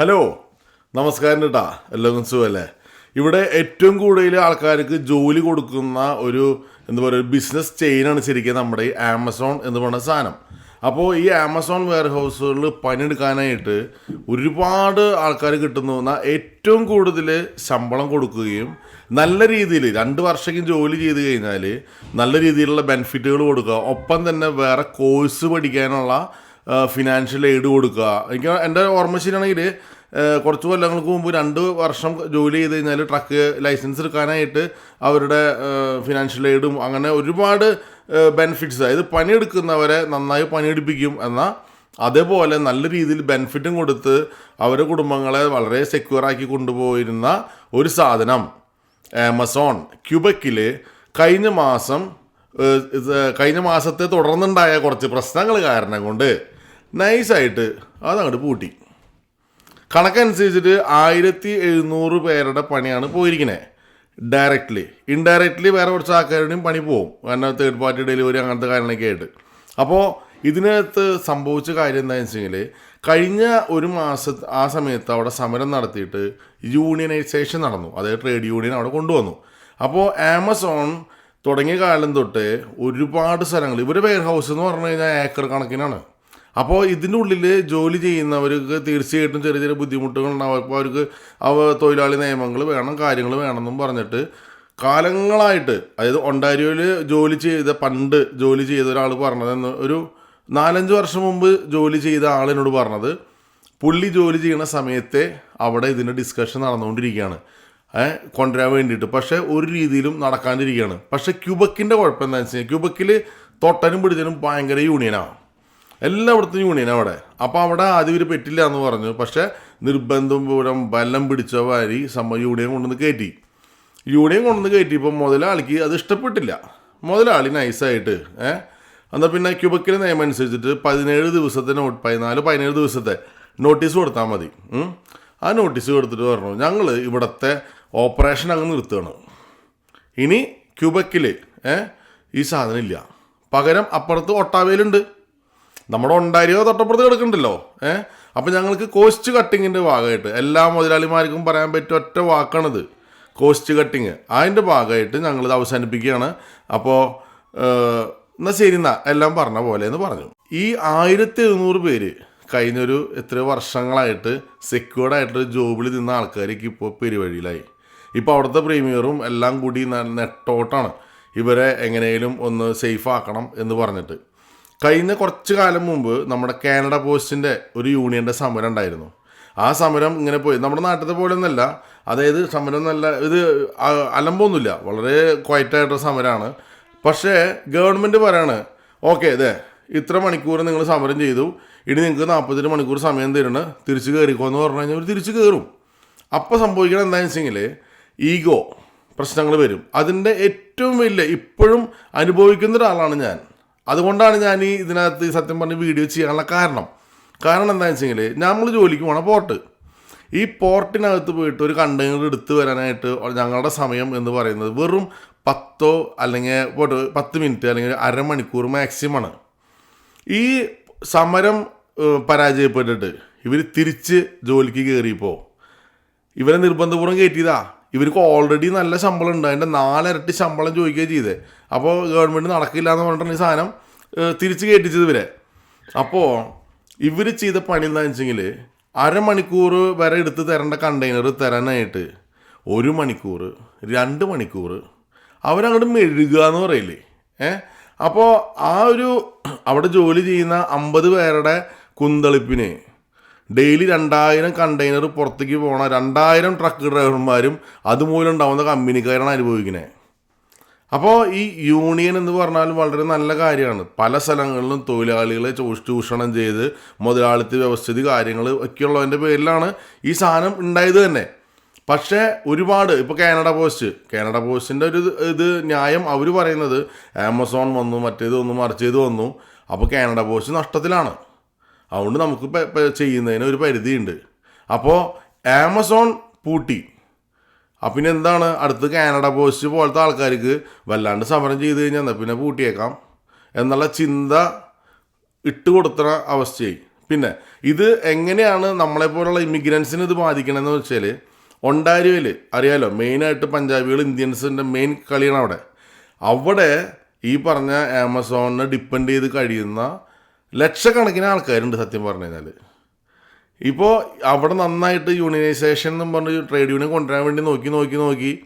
Hello. നമസ്കാരം കേട്ടാ എല്ലാവർക്കും സുഖമല്ലേ ഇവിടെ ഏറ്റവും കൂടുതൽ ആൾക്കാർക്ക് ജോലി കൊടുക്കുന്ന ഒരു എന്താ പറയുക ബിസിനസ് ചെയിനാണ് ശരിക്കും നമ്മുടെ ഈ ആമസോൺ എന്ന് പറയുന്ന സാധനം. അപ്പോൾ ഈ ആമസോൺ വെയർ ഹൗസുകളിൽ പണിയെടുക്കാനായിട്ട് ഒരുപാട് ആൾക്കാർ കിട്ടുന്നു എന്നാൽ ഏറ്റവും കൂടുതൽ ശമ്പളം കൊടുക്കുകയും നല്ല രീതിയിൽ രണ്ട് വർഷക്കും ജോലി ചെയ്ത് കഴിഞ്ഞാൽ നല്ല രീതിയിലുള്ള ബെനിഫിറ്റുകൾ കൊടുക്കുക. ഒപ്പം തന്നെ വേറെ കോഴ്സ് പഠിക്കാനുള്ള ഫിനാൻഷ്യൽ എയ്ഡ് കൊടുക്കുക. എനിക്ക് എന്റെ ഓർമ്മ ശരിയാണെങ്കിൽ കുറച്ച് കൊല്ലങ്ങൾക്ക് മുമ്പ് രണ്ട് വർഷം ജോലി ചെയ്ത് കഴിഞ്ഞാൽ ട്രക്ക് ലൈസൻസ് എടുക്കാനായിട്ട് അവരുടെ ഫിനാൻഷ്യൽ എയ്ഡും അങ്ങനെ ഒരുപാട് ബെനിഫിറ്റ്സ് അതായത് പണിയെടുക്കുന്നവരെ നന്നായി പണിയെടുപ്പിക്കും എന്നാൽ അതേപോലെ നല്ല രീതിയിൽ ബെനിഫിറ്റും കൊടുത്ത് അവരുടെ കുടുംബങ്ങളെ വളരെ സെക്യൂർ ആക്കി കൊണ്ടുപോയിരുന്ന ഒരു സാധനം ആമസോൺ. ക്യൂബക്കിൽ കഴിഞ്ഞ മാസം കഴിഞ്ഞ മാസത്തെ തുടർന്നുണ്ടായ കുറച്ച് പ്രശ്നങ്ങൾ കാരണം കൊണ്ട് നൈസായിട്ട് അതങ്ങോട്ട് പൂട്ടി. കണക്കനുസരിച്ചിട്ട് ആയിരത്തി എഴുന്നൂറ് പേരുടെ പണിയാണ് പോയിരിക്കുന്നത് ഡയറക്റ്റ്ലി ഇൻഡയറക്റ്റ്ലി വേറെ കുറച്ച് ആൾക്കാരുടെയും പണി പോകും കാരണം തേർഡ് പാർട്ടി ഡെലിവറി അങ്ങനത്തെ കാര്യങ്ങളൊക്കെ ആയിട്ട്. അപ്പോൾ ഇതിനകത്ത് സംഭവിച്ച കാര്യം എന്താണെന്ന് വെച്ചെങ്കിൽ കഴിഞ്ഞ ഒരു മാസ ആ സമയത്ത് അവിടെ സമരം നടത്തിയിട്ട് യൂണിയനൈസേഷൻ നടന്നു. അതായത് ട്രേഡ് യൂണിയൻ അവിടെ കൊണ്ടുവന്നു. അപ്പോൾ ആമസോൺ തുടങ്ങിയ കാലം തൊട്ട് ഒരുപാട് സ്ഥലങ്ങൾ ഇവരുടെ വെയർ ഹൗസ് എന്ന് പറഞ്ഞു കഴിഞ്ഞാൽ ഏക്കർ കണക്കിനാണ്. അപ്പോൾ ഇതിന്റെ ഉള്ളിൽ ജോലി ചെയ്യുന്നവർക്ക് തീർച്ചയായിട്ടും ചെറിയ ചെറിയ ബുദ്ധിമുട്ടുകൾ ഉണ്ടാവും അപ്പോൾ അവർക്ക് അവ തൊഴിലാളി നിയമങ്ങൾ വേണം കാര്യങ്ങൾ വേണമെന്നും പറഞ്ഞിട്ട് കാലങ്ങളായിട്ട് അതായത് ഒണ്ടാരിയോയിൽ ജോലി ചെയ്ത പണ്ട് ജോലി ചെയ്ത ഒരാൾ പറഞ്ഞതെന്ന് ഒരു നാലഞ്ച് വർഷം മുമ്പ് ജോലി ചെയ്ത ആളിനോട് പറഞ്ഞത് പുള്ളി ജോലി ചെയ്യുന്ന സമയത്തെ അവിടെ ഇതിന്റെ ഡിസ്കഷൻ നടന്നുകൊണ്ടിരിക്കുകയാണ്. കൊണ്ടുവരാൻ വേണ്ടിയിട്ട്. പക്ഷേ ഒരു രീതിയിലും നടക്കാണ്ടിരിക്കുകയാണ്. പക്ഷേ ക്യൂബക്കിന്റെ കുഴപ്പം എന്താണെന്ന് വെച്ച് കഴിഞ്ഞാൽ ക്യൂബക്കിൽ തൊട്ടനും പിടിച്ചനും ഭയങ്കര യൂണിയനാണ് എല്ലായിടത്തും യൂണിയൻ അവിടെ. അപ്പോൾ അവിടെ ആദ്യം ഇവർ പറ്റില്ല എന്ന് പറഞ്ഞു. പക്ഷേ നിർബന്ധം പൂരം ബലം പിടിച്ച വാരി സമ്മ യൂണിയൻ കൊണ്ടുവന്ന് കയറ്റി. യൂണിയൻ കൊണ്ടുവന്ന് കയറ്റിയപ്പോൾ മുതലാളിക്ക് അത് ഇഷ്ടപ്പെട്ടില്ല. മുതലാളി നൈസായിട്ട് ഏ? എന്നാൽ പിന്നെ ക്യൂബക്കിലെ നിയമം അനുസരിച്ചിട്ട് പതിനേഴ് ദിവസത്തെ നോട്ട് പതിനാല് പതിനേഴ് ദിവസത്തെ നോട്ടീസ് കൊടുത്താൽ മതി. ആ നോട്ടീസ് കൊടുത്തിട്ട് പറഞ്ഞു ഞങ്ങൾ ഇവിടുത്തെ ഓപ്പറേഷൻ അങ്ങ് നിർത്തുകയാണ്. ഇനി ക്യൂബക്കിൽ ഈ സാധനം ഇല്ല. പകരം അപ്പുറത്ത് ഒട്ടാവയിലുണ്ട്. നമ്മുടെ ഒണ്ടാരിയോ തൊട്ടപ്പുറത്ത് കിടക്കുന്നുണ്ടല്ലോ ഏ? അപ്പൊ ഞങ്ങൾക്ക് കോസ്റ്റ് കട്ടിങ്ങിന്റെ ഭാഗമായിട്ട് എല്ലാ മുതലാളിമാർക്കും പറയാൻ പറ്റിയ ഒറ്റ വാക്കാണിത് കോസ്റ്റ് കട്ടിങ് അതിന്റെ ഭാഗമായിട്ട് ഞങ്ങളിത് അവസാനിപ്പിക്കുകയാണ്. അപ്പോൾ എന്നാൽ ശരി എന്നാ എല്ലാം പറഞ്ഞ പോലെ എന്ന് പറഞ്ഞു. ഈ ആയിരത്തി എഴുന്നൂറ് പേര് കഴിഞ്ഞൊരു എത്ര വർഷങ്ങളായിട്ട് സെക്യൂർഡ് ആയിട്ടൊരു ജോബിൽ നിന്ന ആൾക്കാർക്ക് ഇപ്പോൾ പെരുവഴിയിലായി. ഇപ്പോൾ അവിടുത്തെ പ്രീമിയറും എല്ലാം കൂടി നെട്ടോട്ടാണ് ഇവരെ എങ്ങനെയും ഒന്ന് സേഫ് ആക്കണം എന്ന് പറഞ്ഞിട്ട്. കഴിഞ്ഞ കുറച്ച് കാലം മുമ്പ് നമ്മുടെ കാനഡ പോസ്റ്റിന്റെ ഒരു യൂണിയന്റെ സമരം ഉണ്ടായിരുന്നു. ആ സമരം ഇങ്ങനെ പോയി. നമ്മുടെ നാട്ടിലത്തെ പോലെ ഒന്നല്ല. അതായത് സമരം നല്ല ഇത് അലമ്പൊന്നുമില്ല. വളരെ ക്വയറ്റായിട്ടുള്ള സമരമാണ് പക്ഷേ ഗവൺമെന്റ് പറയാണ് ഓക്കെ അതെ ഇത്ര മണിക്കൂർ നിങ്ങൾ സമരം ചെയ്തു. ഇനി നിങ്ങൾക്ക് നാൽപ്പത്തെട്ട് മണിക്കൂർ സമയം തരണം. തിരിച്ച് കയറിക്കോ എന്ന് പറഞ്ഞു കഴിഞ്ഞാൽ തിരിച്ച് കയറും അപ്പോൾ സംഭവിക്കണം എന്താണെന്ന് വെച്ചെങ്കിൽ ഈഗോ പ്രശ്നങ്ങൾ വരും. അതിന്റെ ഏറ്റവും വലിയ ഇപ്പോഴും അനുഭവിക്കുന്ന ഒരാളാണ് ഞാൻ. അതുകൊണ്ടാണ് ഞാൻ ഈ ഇതിനകത്ത് സത്യം പറഞ്ഞ് വീഡിയോ ചെയ്യാനുള്ള കാരണം. കാരണം എന്താണെന്ന് വെച്ചെങ്കിൽ നമ്മൾ ജോലിക്ക് പോകണം പോർട്ട്. ഈ പോർട്ടിനകത്ത് പോയിട്ട് ഒരു കണ്ടെയ്നർ എടുത്തു വരാനായിട്ട് ഞങ്ങളുടെ സമയം എന്ന് പറയുന്നത് വെറും പത്തോ അല്ലെങ്കിൽ പോട്ടെ പത്ത് മിനിറ്റ് അല്ലെങ്കിൽ അരമണിക്കൂർ മാക്സിമമാണ് ഈ സമരം പരാജയപ്പെട്ടിട്ട് ഇവർ തിരിച്ച് ജോലിക്ക് കയറിയപ്പോൾ ഇവരെ നിർബന്ധപൂർവം കയറ്റിയതാ ഇവർക്ക് ഓൾറെഡി നല്ല ശമ്പളം ഉണ്ട് അതിന്റെ നാലിരട്ടി ശമ്പളം ചോദിക്കുകയും ചെയ്തേ. അപ്പോൾ ഗവൺമെന്റ് നടക്കില്ല എന്ന് പറഞ്ഞിട്ടാണ് ഈ സാധനം തിരിച്ച് കയറ്റിച്ചത് ഇവരെ. അപ്പോൾ ഇവർ ചെയ്ത പണി എന്താണെന്ന് വെച്ചെങ്കിൽ അരമണിക്കൂർ വരെ എടുത്ത് തരേണ്ട കണ്ടെയ്നർ തരാനായിട്ട് ഒരു മണിക്കൂർ രണ്ട് മണിക്കൂർ അവരങ്ങോട്ട് മെഴുകുക എന്ന് പറയില്ലേ. ഏ അപ്പോൾ ആ ഒരു അവിടെ ജോലി ചെയ്യുന്ന അമ്പത് പേരുടെ കുന്തളിപ്പിന് ഡെയിലി രണ്ടായിരം കണ്ടെയ്നർ പുറത്തേക്ക് പോകണം രണ്ടായിരം ട്രക്ക് ഡ്രൈവർമാരും അതുമൂലം ഉണ്ടാവുന്ന കമ്പനിക്കാരാണ് അനുഭവിക്കുന്നത് അപ്പോൾ ഈ യൂണിയൻ എന്ന് പറഞ്ഞാൽ വളരെ നല്ല കാര്യമാണ്. പല സ്ഥലങ്ങളിലും തൊഴിലാളികളെ ചൂഷ് ചൂഷണം ചെയ്ത് മുതലാളിത്ത വ്യവസ്ഥിതി കാര്യങ്ങൾ ഒക്കെയുള്ളതിന്റെ പേരിലാണ് ഈ സാധനം ഉണ്ടായത് തന്നെ. പക്ഷേ ഒരുപാട് ഇപ്പോൾ കാനഡ പോസ്റ്റ് കാനഡ പോസ്റ്റിന്റെ ഒരു ഇത് ന്യായം അവർ പറയുന്നത് ആമസോൺ വന്നു മറ്റേത് വന്നു മറിച്ചത് വന്നു. അപ്പോൾ കാനഡ പോസ്റ്റ് നഷ്ടത്തിലാണ്. അതുകൊണ്ട് നമുക്ക് ചെയ്യുന്നതിന് ഒരു പരിധിയുണ്ട്. അപ്പോൾ ആമസോൺ പൂട്ടി. അപ്പം പിന്നെ എന്താണ്? അടുത്ത് കാനഡ പോസ്റ്റ് പോലത്തെ ആൾക്കാർക്ക് വല്ലാണ്ട് സമരം ചെയ്ത് കഴിഞ്ഞാൽ എന്നാൽ പിന്നെ പൂട്ടിയേക്കാം. എന്നുള്ള ചിന്ത ഇട്ട് കൊടുത്ത അവസ്ഥയായി. പിന്നെ ഇത് എങ്ങനെയാണ് നമ്മളെപ്പോലുള്ള ഇമിഗ്രൻസിന് ഇത് ബാധിക്കണമെന്ന് വെച്ചാൽ ഒണ്ടാരിയോയിൽ അറിയാലോ മെയിനായിട്ട് പഞ്ചാബികൾ ഇന്ത്യൻസിന്റെ മെയിൻ കളിയാണ് അവിടെ. അവിടെ ഈ പറഞ്ഞ ആമസോണിനെ ഡിപ്പെൻഡ് ചെയ്ത് കഴിയുന്ന ലക്ഷക്കണക്കിന് ആൾക്കാരുണ്ട് സത്യം പറഞ്ഞു കഴിഞ്ഞാൽ ഇപ്പോൾ അവിടെ നന്നായിട്ട് യൂണിയനൈസേഷൻ എന്നും പറഞ്ഞ് ട്രേഡ് യൂണിയൻ കൊണ്ടുവരാൻ വേണ്ടി നോക്കി നോക്കി നോക്കി.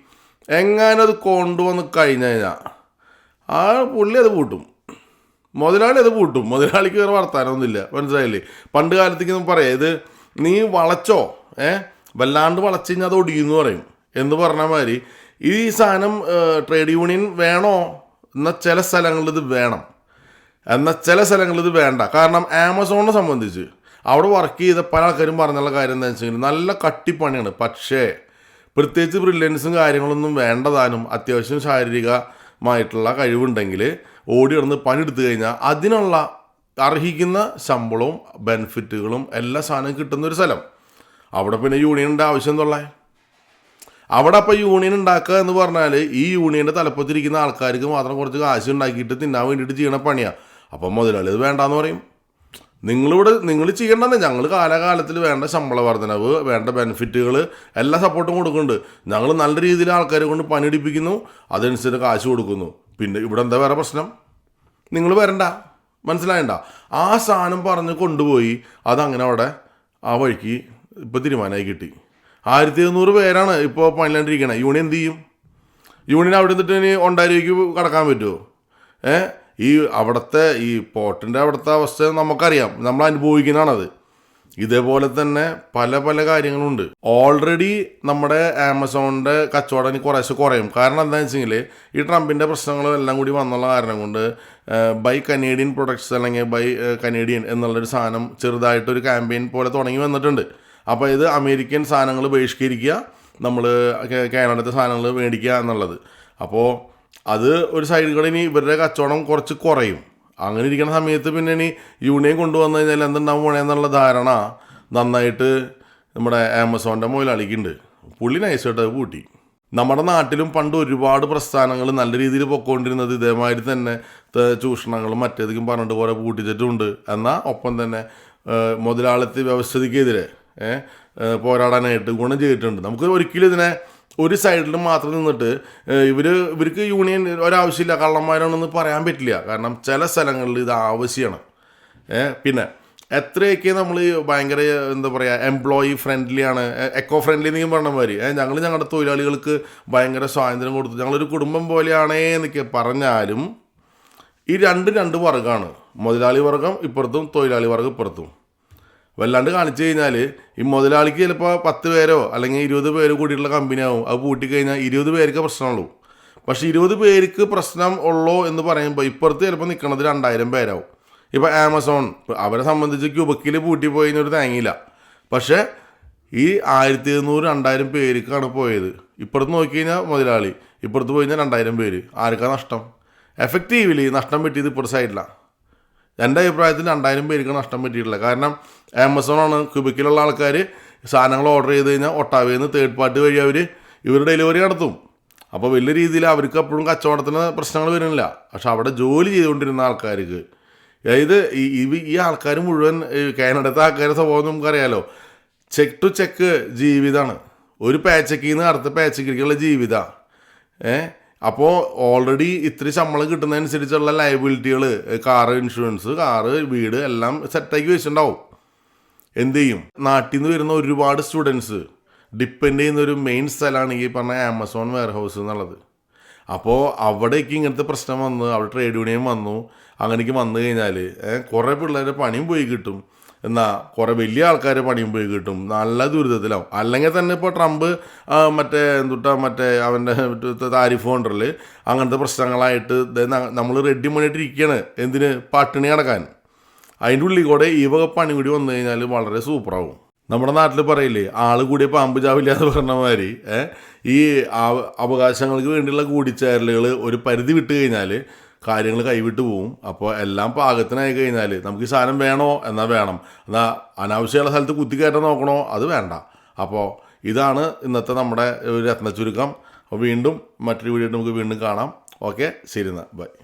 എങ്ങാനും അത് കൊണ്ടുവന്ന് കഴിഞ്ഞു കഴിഞ്ഞാൽ ആ പുള്ളി അത് പൂട്ടും. മുതലാളി അത് പൂട്ടും. മുതലാളിക്ക് വേറെ വർത്താനൊന്നുമില്ല. മനസ്സിലായില്ലേ? പണ്ട് കാലത്തേക്ക് പറയാം ഇത് നീ വളച്ചോ ഏ? വല്ലാണ്ട് വളച്ച് കഴിഞ്ഞാൽ അത് ഒടിയെന്ന് പറയും. എന്ന് പറഞ്ഞ മാതിരി ഈ സാധനം ട്രേഡ് യൂണിയൻ വേണോ? എന്നാൽ ചില സ്ഥലങ്ങളിൽ ഇത് വേണം. എന്നാൽ ചില സ്ഥലങ്ങളിൽ ഇത് വേണ്ട. കാരണം ആമസോണിനെ സംബന്ധിച്ച് അവിടെ വർക്ക് ചെയ്ത പല ആൾക്കാരും പറഞ്ഞുള്ള കാര്യം എന്താ വെച്ചെങ്കിൽ നല്ല കട്ടിപ്പണിയാണ്. പക്ഷേ പ്രത്യേകിച്ച് ബ്രില്യൻസും കാര്യങ്ങളൊന്നും വേണ്ടതാനും അത്യാവശ്യം ശാരീരികമായിട്ടുള്ള കഴിവുണ്ടെങ്കിൽ ഓടി കിടന്ന് പണിയെടുത്തു കഴിഞ്ഞാൽ അതിനുള്ള അർഹിക്കുന്ന ശമ്പളവും ബെനിഫിറ്റുകളും എല്ലാ സാധനവും കിട്ടുന്ന ഒരു സ്ഥലം. അവിടെ പിന്നെ യൂണിയന്റെ ആവശ്യം എന്തുള്ള? അവിടെ അപ്പോൾ യൂണിയൻ ഉണ്ടാക്കുക എന്ന് പറഞ്ഞാൽ ഈ യൂണിയന്റെ തലപ്പത്തിരിക്കുന്ന ആൾക്കാർക്ക് മാത്രം കുറച്ച് കാശ് ഉണ്ടാക്കിയിട്ട് തിന്നാൻ വേണ്ടിയിട്ട് ചെയ്യണ പണിയാണ് അപ്പം മുതലാളി അത് വേണ്ടാന്ന് പറയും. നിങ്ങളിവിടെ നിങ്ങൾ ചെയ്യേണ്ടതെന്ന് ഞങ്ങൾ കാലകാലത്തിൽ വേണ്ട ശമ്പള വർധനവ് വേണ്ട ബെനിഫിറ്റുകൾ എല്ലാ സപ്പോർട്ടും കൊടുക്കുന്നുണ്ട്. ഞങ്ങൾ നല്ല രീതിയിൽ ആൾക്കാരെ കൊണ്ട് പണിയെടുപ്പിക്കുന്നു അതനുസരിച്ച് കാശ് കൊടുക്കുന്നു. പിന്നെ ഇവിടെ എന്താ വേറെ പ്രശ്നം? നിങ്ങൾ വരണ്ട. മനസ്സിലായണ്ട. ആ സാധനം പറഞ്ഞ് കൊണ്ടുപോയി അതങ്ങനെ അവിടെ ആ വഴിക്ക് ഇപ്പോൾ തീരുമാനമായി കിട്ടി. ആയിരത്തി എഴുന്നൂറ് പേരാണ് ഇപ്പോൾ പണിലാണ്ടിരിക്കണേ യൂണിയൻ എന്ത് ചെയ്യും? യൂണിയൻ അവിടെ നിന്നിട്ട് ഇനി ഒണ്ടാരിക്ക് കടക്കാൻ പറ്റുമോ ഏ? ഈ അവിടുത്തെ ഈ പോട്ടിന്റെ അവിടുത്തെ അവസ്ഥ നമുക്കറിയാം. നമ്മൾ അനുഭവിക്കുന്നതാണത്. ഇതേപോലെ തന്നെ പല പല കാര്യങ്ങളുണ്ട്. ഓൾറെഡി നമ്മുടെ ആമസോണിന്റെ കച്ചവടം കുറേശ്ശെ കുറയും. കാരണം എന്താണെന്ന് വെച്ചെങ്കിൽ ഈ ട്രംപിന്റെ പ്രശ്നങ്ങളും എല്ലാം കൂടി വന്നുള്ള കാരണം കൊണ്ട് ബൈ കനേഡിയൻ പ്രൊഡക്ട്സ് അല്ലെങ്കിൽ ബൈ കനേഡിയൻ എന്നുള്ളൊരു സാധനം ചെറുതായിട്ടൊരു ക്യാമ്പയിൻ പോലെ തുടങ്ങി വന്നിട്ടുണ്ട്. അപ്പോൾ ഇത് അമേരിക്കൻ സാധനങ്ങൾ ബഹിഷ്കരിക്കുക നമ്മൾ കാനഡത്തെ സാധനങ്ങൾ മേടിക്കുക എന്നുള്ളത്. അപ്പോൾ അത് ഒരു സൈഡിൽ കൂടെ ഇനി ഇവരുടെ കച്ചവടം കുറച്ച് കുറയും. അങ്ങനെ ഇരിക്കുന്ന സമയത്ത് പിന്നെ ഇനി യൂണിയൻ കൊണ്ടുവന്നു കഴിഞ്ഞാൽ എന്തുണ്ടാവും പോണേ എന്നുള്ള ധാരണ നന്നായിട്ട് നമ്മുടെ ആമസോണിന്റെ മുതലാളിക്കുണ്ട്. പുള്ളി നൈസായിട്ട് അത് കൂട്ടി. നമ്മുടെ നാട്ടിലും പണ്ട് ഒരുപാട് പ്രസ്ഥാനങ്ങൾ നല്ല രീതിയിൽ പൊക്കോണ്ടിരുന്നത് ഇതേമാതിരി തന്നെ ചൂഷണങ്ങളും മറ്റേതൊക്കെ പറഞ്ഞിട്ട് കുറേ പൂട്ടിച്ചിട്ടുമുണ്ട് എന്നാൽ ഒപ്പം തന്നെ മുതലാളിത്ത ഏഹ്, പോരാടാനായിട്ട് ഗുണം ചെയ്തിട്ടുണ്ട്. നമുക്ക് ഒരിക്കലും ഇതിനെ ഒരു സൈഡിൽ മാത്രം നിന്നിട്ട് ഇവർ ഇവർക്ക് യൂണിയൻ ഒരാവശ്യമില്ല കള്ളന്മാരാണെന്ന് പറയാൻ പറ്റില്ല. കാരണം ചില സ്ഥലങ്ങളിൽ ഇത് ആവശ്യമാണ് പിന്നെ എത്രയൊക്കെ നമ്മൾ ഭയങ്കര എന്താ പറയുക എംപ്ലോയി ഫ്രണ്ട്ലി ആണ്. എക്കോ ഫ്രണ്ട്ലി എന്നൊക്കെ പറഞ്ഞ മാതിരി. ഞങ്ങൾ ഞങ്ങളുടെ തൊഴിലാളികൾക്ക് ഭയങ്കര സ്വാതന്ത്ര്യം കൊടുത്തു. ഞങ്ങളൊരു കുടുംബം പോലെയാണേ എന്നൊക്കെ പറഞ്ഞാലും ഈ രണ്ട് രണ്ട് വർഗമാണ് മുതലാളി വർഗം ഇപ്പുറത്തും തൊഴിലാളി വർഗം ഇപ്പുറത്തും. വല്ലാണ്ട് കാണിച്ചു കഴിഞ്ഞാൽ ഈ മുതലാളിക്ക് ചിലപ്പോൾ പത്ത് പേരോ അല്ലെങ്കിൽ ഇരുപത് പേരോ കൂടിയിട്ടുള്ള കമ്പനിയാവും അത് പൂട്ടിക്കഴിഞ്ഞാൽ ഇരുപത് പേർക്ക് പ്രശ്നമുള്ളൂ പക്ഷേ ഇരുപത് പേർക്ക് പ്രശ്നം ഉള്ളോ എന്ന് പറയുമ്പോൾ ഇപ്പുറത്ത് ചിലപ്പോൾ നിൽക്കുന്നത് രണ്ടായിരം പേരാവും. ഇപ്പോൾ ആമസോൺ അവരെ സംബന്ധിച്ച് ക്യൂബക്കിൽ പൂട്ടിപ്പോയി ഒരു തേങ്ങയില്ല. പക്ഷേ ഈ ആയിരത്തി എഴുന്നൂറ് രണ്ടായിരം പേർക്കാണ് പോയത്. ഇപ്പുറത്ത് നോക്കി കഴിഞ്ഞാൽ മുതലാളി ഇപ്പുറത്ത് പോയി കഴിഞ്ഞാൽ രണ്ടായിരം പേര്. ആർക്കാ നഷ്ടം? എഫക്റ്റീവ്ലി നഷ്ടം പറ്റിയത് ഇപ്പുറത്തെ സൈഡിലാണ് എന്റെ അഭിപ്രായത്തിൽ രണ്ടായിരം പേർക്ക് നഷ്ടം പറ്റിയിട്ടില്ല. കാരണം ആമസോണാണ് ക്യൂബിക്കിലുള്ള ആൾക്കാർ സാധനങ്ങൾ ഓർഡർ ചെയ്ത് കഴിഞ്ഞാൽ ഒട്ടാവയിൽ നിന്ന് തേർഡ് പാർട്ടി വഴി അവർ ഇവർ ഡെലിവറി നടത്തും. അപ്പോൾ വലിയ രീതിയിൽ അവർക്ക് എപ്പോഴും കച്ചവടത്തിന് പ്രശ്നങ്ങൾ വരുന്നില്ല. പക്ഷെ അവിടെ ജോലി ചെയ്തുകൊണ്ടിരുന്ന ആൾക്കാർക്ക് അതായത് ഈ ഈ- ആൾക്കാർ മുഴുവൻ കാനഡത്തെ ആൾക്കാരുടെ സ്വഭാവം നമുക്കറിയാലോ. ചെക്ക് ടു ചെക്ക് ജീവിതമാണ് ഒരു പാച്ചക്കിൽ നിന്ന് അടുത്ത പാച്ചക്കിലേക്കുള്ള ജീവിതമാണ് ഏ? അപ്പോൾ ഓൾറെഡി ഇത്തിരി ശമ്പളം കിട്ടുന്നതനുസരിച്ചുള്ള ലയബിലിറ്റികൾ കാറ് ഇൻഷുറൻസ് കാറ് വീട് എല്ലാം സെറ്റാക്കി വെച്ചിട്ടുണ്ടാവും. എന്ത് ചെയ്യും? നാട്ടിൽ നിന്ന് വരുന്ന ഒരുപാട് സ്റ്റുഡൻസ് ഡിപ്പെൻഡ് ചെയ്യുന്ന ഒരു മെയിൻ സ്ഥലമാണ് ഈ പറഞ്ഞ ആമസോൺ വെയർ ഹൗസ് എന്നുള്ളത്. അപ്പോൾ അവിടേക്ക് ഇങ്ങനത്തെ പ്രശ്നം വന്ന് അവിടെ ട്രേഡ് യൂണിയൻ വന്നു അങ്ങനെയൊക്കെ വന്നു കഴിഞ്ഞാൽ കുറേ പിള്ളേരുടെ പണിയും പോയി കിട്ടും. എന്നാൽ കുറേ വലിയ ആൾക്കാരെ പണിയുമ്പോൾ കിട്ടും. നല്ല ദുരിതത്തിലാവും. അല്ലെങ്കിൽ തന്നെ ഇപ്പോൾ ട്രംപ് മറ്റേ എന്തുട്ടാ മറ്റേ അവന്റെ താരിഫ് കൗണ്ടറിൽ അങ്ങനത്തെ പ്രശ്നങ്ങളായിട്ട് നമ്മൾ റെഡി മണിയിട്ടിരിക്കുകയാണ് എന്തിന്? പട്ടിണി കിടക്കാൻ. അതിന്റെ ഉള്ളിൽ കൂടെ ഈ വക പണി കൂടി വന്നു കഴിഞ്ഞാൽ വളരെ സൂപ്പറാവും. നമ്മുടെ നാട്ടിൽ പറയില്ലേ ആൾ കൂടിയ പാമ്പ് ചാവില്ല എന്ന് പറഞ്ഞ മാതിരി ഈ അവകാശങ്ങൾക്ക് വേണ്ടിയുള്ള കൂടിച്ചേരലുകൾ ഒരു പരിധി വിട്ട് കഴിഞ്ഞാൽ കാര്യങ്ങൾ കൈവിട്ട് പോവും. അപ്പോൾ എല്ലാം പാകത്തിനായി കഴിഞ്ഞാൽ നമുക്ക് ഈ സാധനം വേണോ? എന്നാൽ വേണം. എന്നാൽ അനാവശ്യമുള്ള സ്ഥലത്ത് കുത്തിക്കയറ്റാൻ നോക്കണോ? അത് വേണ്ട. അപ്പോൾ ഇതാണ് ഇന്നത്തെ നമ്മുടെ ഒരു രത്ന ചുരുക്കം വീണ്ടും മറ്റൊരു വീഡിയോ നമുക്ക് വീണ്ടും കാണാം. ഓക്കെ ശരി എന്നാൽ ബൈ.